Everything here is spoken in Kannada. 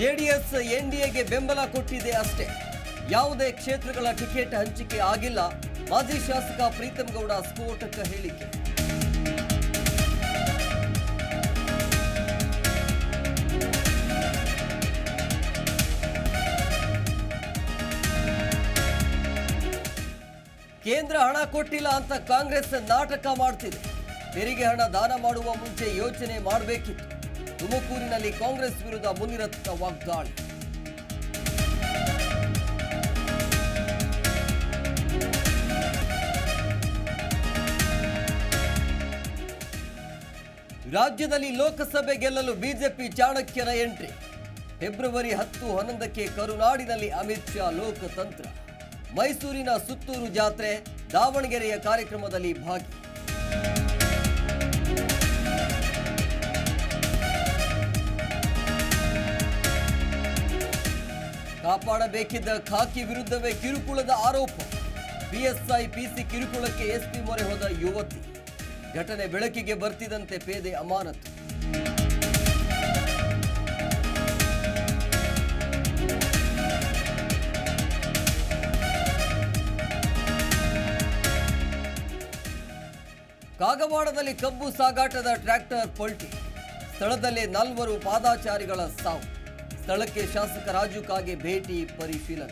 ಜೆಡಿಎಸ್ ಎನ್ಡಿಎಗೆ ಬೆಂಬಲ ಕೊಟ್ಟಿದೆ ಅಷ್ಟೇ. ಯಾವುದೇ ಕ್ಷೇತ್ರಗಳ ಟಿಕೆಟ್ ಹಂಚಿಕೆ ಆಗಿಲ್ಲ. ಮಾಜಿ ಶಾಸಕ ಪ್ರೀತಂ ಗೌಡ ಸ್ಫೋಟಕ ಹೇಳಿಕೆ. ಕೇಂದ್ರ ಹಣ ಕೊಟ್ಟಿಲ್ಲ ಅಂತ ಕಾಂಗ್ರೆಸ್ ನಾಟಕ ಮಾಡ್ತಿದೆ. ತೆರಿಗೆ ಹಣ ದಾನ ಮಾಡುವ ಮುಂಚೆ ಯೋಚನೆ ಮಾಡಬೇಕಿತ್ತು. ತುಮಕೂರಿನಲ್ಲಿ ಕಾಂಗ್ರೆಸ್ ವಿರುದ್ಧ ಮುನಿರತ್ನ ವಾಗ್ದಾಳಿ. ರಾಜ್ಯದಲ್ಲಿ ಲೋಕಸಭೆ ಗೆಲ್ಲಲು ಬಿಜೆಪಿ ಚಾಣಕ್ಯನ ಎಂಟ್ರಿ. ಫೆಬ್ರವರಿ ಹತ್ತು ಹನ್ನೊಂದಕ್ಕೆ ಕರುನಾಡಿನಲ್ಲಿ ಅಮಿತ್ ಶಾ ಲೋಕತಂತ್ರ. ಮೈಸೂರಿನ ಸುತ್ತೂರು ಜಾತ್ರೆ ದಾವಣಗೆರೆಯ ಕಾರ್ಯಕ್ರಮದಲ್ಲಿ ಭಾಗಿ. ಕಾಪಾಡಬೇಕಿದ್ದ ಖಾಕಿ ವಿರುದ್ಧವೇ ಕಿರುಕುಳದ ಆರೋಪ. ಪಿಎಸ್ಐ ಪಿಸಿ ಕಿರುಕುಳಕ್ಕೆ ಎಸ್ಪಿ ಮೊರೆ ಹೋದ ಯುವತಿ. ಘಟನೆ ಬೆಳಕಿಗೆ ಬರ್ತಿದಂತೆ ಪೇದೆ ಅಮಾನತು. ಕಾಗವಾಡದಲ್ಲಿ ಕಬ್ಬು ಸಾಗಾಟದ ಟ್ರ್ಯಾಕ್ಟರ್ ಪಲ್ಟಿ. ಸ್ಥಳದಲ್ಲೇ ನಾಲ್ವರು ಪಾದಾಚಾರಿಗಳ ಸಾವು. स्थल के शासक राजू के भेटी पशील